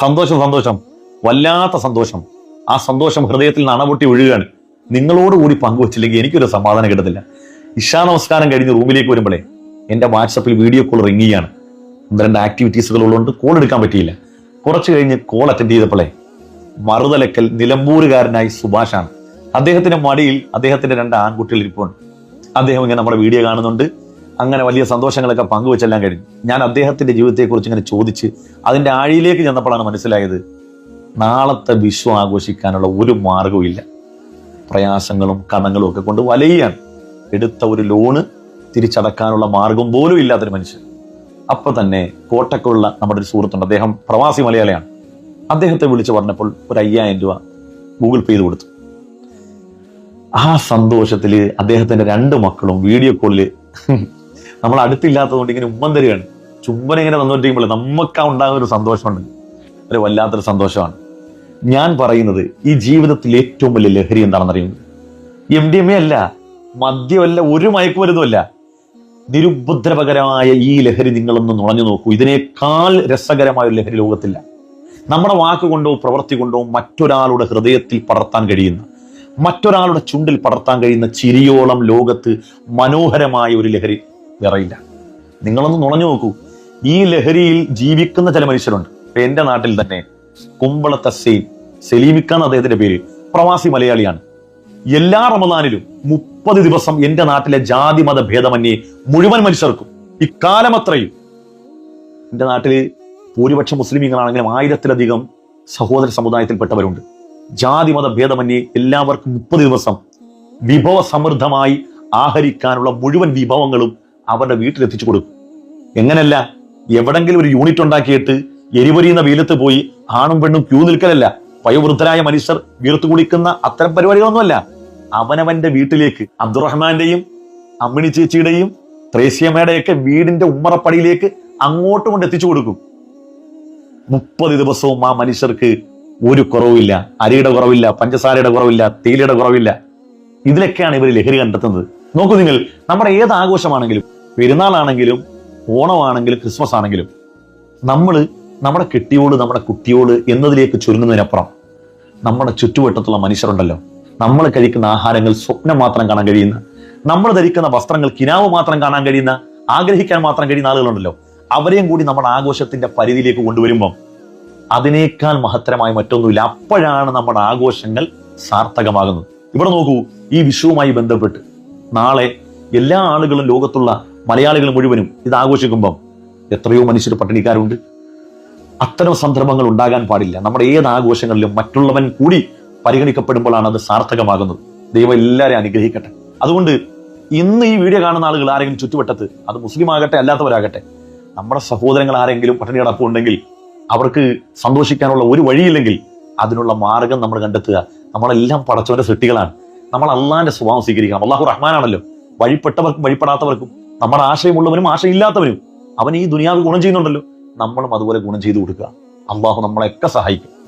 സന്തോഷം സന്തോഷം. വല്ലാത്ത സന്തോഷം. ആ സന്തോഷം ഹൃദയത്തിൽ നിന്ന് അണപൊട്ടി ഒഴുകുകയാണ് നിങ്ങളോട് കൂടി പങ്കുവച്ചില്ലെങ്കിൽ എനിക്കൊരു സമാധാനം കിട്ടത്തില്ല. ഇഷാ നമസ്കാരം കഴിഞ്ഞ് റൂമിലേക്ക് വരുമ്പോഴേ എന്റെ വാട്സപ്പിൽ വീഡിയോ കോൾ റിങ് ചെയ്യാണ്. ഒന്ന് രണ്ട് ആക്ടിവിറ്റീസുകൾ ഉള്ളതുകൊണ്ട് കോൾ എടുക്കാൻ പറ്റിയില്ല. കുറച്ച് കഴിഞ്ഞ് കോൾ അറ്റൻഡ് ചെയ്തപ്പോഴേ മറുതലക്കൽ നിലമ്പൂരുകാരനായി സുഭാഷാണ്. അദ്ദേഹത്തിന്റെ മടിയിൽ അദ്ദേഹത്തിന്റെ രണ്ട് ആൺകുട്ടികൾ ഇരിപ്പുണ്ട്. അദ്ദേഹം ഇങ്ങനെ നമ്മുടെ വീഡിയോ കാണുന്നുണ്ട്. അങ്ങനെ വലിയ സന്തോഷങ്ങളൊക്കെ പങ്കുവെച്ചെല്ലാം കഴിഞ്ഞു ഞാൻ അദ്ദേഹത്തിന്റെ ജീവിതത്തെക്കുറിച്ച് ഇങ്ങനെ ചോദിച്ച് അതിന്റെ ആഴിയിലേക്ക് ചെന്നപ്പോഴാണ് മനസ്സിലായത് നാളത്തെ വിശ്വം ആഘോഷിക്കാനുള്ള ഒരു മാർഗവും ഇല്ല. പ്രയാസങ്ങളും കടങ്ങളും ഒക്കെ കൊണ്ട് വലയാണ് എടുത്ത ഒരു ലോണ് തിരിച്ചടക്കാനുള്ള മാർഗം പോലും ഇല്ലാത്തൊരു മനുഷ്യൻ. അപ്പൊ തന്നെ കോട്ടക്കുള്ള നമ്മുടെ ഒരു സുഹൃത്തുണ്ട് അദ്ദേഹം പ്രവാസി മലയാളിയാണ്. അദ്ദേഹത്തെ വിളിച്ച് പറഞ്ഞപ്പോൾ ഒരു അയ്യായിരം രൂപ ഗൂഗിൾ പേ ചെയ്ത് കൊടുത്തു. ആ സന്തോഷത്തിൽ അദ്ദേഹത്തിന്റെ രണ്ട് മക്കളും വീഡിയോ കോളിൽ നമ്മൾ അടുത്തില്ലാത്തതുകൊണ്ട് ഇങ്ങനെ ഉമ്മൻ തരികയാണ്. ചുമ്പൻ ഇങ്ങനെ തന്നുകൊണ്ടിരിക്കുമ്പോൾ നമുക്ക് ആ ഉണ്ടാകുന്ന ഒരു സന്തോഷമുണ്ട്. ഒരു വല്ലാത്തൊരു സന്തോഷമാണ്. ഞാൻ പറയുന്നത് ഈ ജീവിതത്തിൽ ഏറ്റവും വലിയ ലഹരി എന്താണെന്ന് അറിയുന്നത് എം ഡി എം എ അല്ല മദ്യമല്ല ഒരു മയക്കുമരുന്നുമല്ല നിരുപദ്രവകരമായ ഈ ലഹരി നിങ്ങളൊന്ന് നുണഞ്ഞു നോക്കൂ. ഇതിനേക്കാൾ രസകരമായ ഒരു ലഹരി ലോകത്തില്ല. നമ്മുടെ വാക്കുകൊണ്ടോ പ്രവൃത്തി കൊണ്ടോ മറ്റൊരാളുടെ ഹൃദയത്തിൽ പടർത്താൻ കഴിയുന്ന മറ്റൊരാളുടെ ചുണ്ടിൽ പടർത്താൻ കഴിയുന്ന ചിരിയോളം ലോകത്ത് മനോഹരമായ ഒരു ലഹരി. വേറെയില്ല. നിങ്ങളൊന്ന് നുണഞ്ഞു നോക്കൂ. ഈ ലഹരിയിൽ ജീവിക്കുന്ന ചില മനുഷ്യരുണ്ട്. ഇപ്പൊ എന്റെ നാട്ടിൽ തന്നെ കുമ്പള സെയിം സലീമിക്കാൻ അദ്ദേഹത്തിന്റെ പേര് പ്രവാസി മലയാളിയാണ്. എല്ലാ റമദാനിലും മുപ്പത് ദിവസം എന്റെ നാട്ടിലെ ജാതി മത ഭേദമന്യേ മുഴുവൻ മനുഷ്യർക്കും. ഇക്കാലമത്രയും എന്റെ നാട്ടിൽ ഭൂരിപക്ഷം മുസ്ലിമീങ്ങളാണെങ്കിലും ആയിരത്തിലധികം സഹോദര സമുദായത്തിൽപ്പെട്ടവരുണ്ട്. ജാതി മത ഭേദമന്യേ എല്ലാവർക്കും മുപ്പത് ദിവസം വിഭവ സമൃദ്ധമായി ആഹരിക്കാനുള്ള മുഴുവൻ വിഭവങ്ങളും അവരുടെ വീട്ടിലെത്തിച്ചു കൊടുക്കും. എങ്ങനല്ല എവിടെങ്കിലും ഒരു യൂണിറ്റ് ഉണ്ടാക്കിയിട്ട് എരിപൊരിയുന്ന വെയിലത്ത് പോയി ആണും പെണ്ണും ക്യൂ നിൽക്കലല്ല. വയോവൃദ്ധരായ മനുഷ്യർ വീർത്തു കുളിക്കുന്ന അത്തരം പരിപാടികളൊന്നുമല്ല. അവനവന്റെ വീട്ടിലേക്ക് അബ്ദുറഹ്മാന്റെയും അമ്മിണി ചേച്ചിയുടെയും ത്രേസ്യമ്മയുടെയൊക്കെ വീടിന്റെ ഉമ്മറപ്പടിയിലേക്ക് അങ്ങോട്ട് കൊണ്ട് എത്തിച്ചു കൊടുക്കും. മുപ്പത് ദിവസവും ആ മനുഷ്യർക്ക് ഒരു കുറവില്ല. അരിയുടെ കുറവില്ല പഞ്ചസാരയുടെ കുറവില്ല തേയിലയുടെ കുറവില്ല. ഇതിലൊക്കെയാണ് ഇവർ ലഹരി കണ്ടെത്തുന്നത്. നോക്കൂ നിങ്ങൾ നമ്മുടെ ഏത് ആഘോഷമാണെങ്കിലും പെരുന്നാളാണെങ്കിലും ഓണമാണെങ്കിലും ക്രിസ്മസ് ആണെങ്കിലും നമ്മൾ നമ്മുടെ കെട്ടിയോട് നമ്മുടെ കുട്ടിയോട് എന്നതിലേക്ക് ചുരുങ്ങുന്നതിനപ്പുറം നമ്മുടെ ചുറ്റുവട്ടത്തുള്ള മനുഷ്യരുണ്ടല്ലോ. നമ്മൾ കഴിക്കുന്ന ആഹാരങ്ങൾ സ്വപ്നം മാത്രം കാണാൻ കഴിയുന്ന നമ്മൾ ധരിക്കുന്ന വസ്ത്രങ്ങൾ കിനാവ് മാത്രം കാണാൻ കഴിയുന്ന ആഗ്രഹിക്കാൻ മാത്രം കഴിയുന്ന ആളുകളുണ്ടല്ലോ. അവരെയും കൂടി നമ്മുടെ ആഘോഷത്തിന്റെ പരിധിയിലേക്ക് കൊണ്ടുവരുമ്പം അതിനേക്കാൾ മഹത്തരമായി മറ്റൊന്നുമില്ല. അപ്പോഴാണ് നമ്മുടെ ആഘോഷങ്ങൾ സാർത്ഥകമാകുന്നത്. ഇവിടെ നോക്കൂ ഈ വിഷുവുമായി ബന്ധപ്പെട്ട് നാളെ എല്ലാ ആളുകളും ലോകത്തുള്ള മലയാളികൾ മുഴുവനും ഇത് ആഘോഷിക്കുമ്പം എത്രയോ മനുഷ്യർ പട്ടിണിക്കാരുണ്ട്. അത്തരം സന്ദർഭങ്ങൾ ഉണ്ടാകാൻ പാടില്ല. നമ്മുടെ ഏത് ആഘോഷങ്ങളിലും മറ്റുള്ളവൻ കൂടി പരിഗണിക്കപ്പെടുമ്പോഴാണ് അത് സാർത്ഥകമാകുന്നത്. ദൈവം എല്ലാവരെയും അനുഗ്രഹിക്കട്ടെ. അതുകൊണ്ട് ഇന്ന് ഈ വീഡിയോ കാണുന്ന ആളുകൾ ആരെങ്കിലും ചുറ്റുവട്ടത്ത് അത് മുസ്ലിം ആകട്ടെ അല്ലാത്തവരാകട്ടെ നമ്മുടെ സഹോദരങ്ങൾ ആരെങ്കിലും പട്ടിണി കിടപ്പുണ്ടെങ്കിൽ അവർക്ക് സന്തോഷിക്കാനുള്ള ഒരു വഴിയില്ലെങ്കിൽ അതിനുള്ള മാർഗം നമ്മൾ കണ്ടെത്തുക. നമ്മളെല്ലാം പടച്ചവന്റെ സൃഷ്ടികളാണ്. നമ്മൾ അള്ളാന്റെ സ്വഭാവം സ്വീകരിക്കണം. അള്ളാഹു റഹ്മാനാണല്ലോ. വഴിപ്പെട്ടവർക്കും വഴിപ്പെടാത്തവർക്കും നമ്മുടെ ആശയമുള്ളവനും ആശയമില്ലാത്തവനും അവൻ ഈ ദുനിയാവ് ഗുണം ചെയ്യുന്നുണ്ടല്ലോ. നമ്മളും അതുപോലെ ഗുണം ചെയ്തു കൊടുക്കുക. അള്ളാഹു നമ്മളെയൊക്കെ സഹായിക്കും.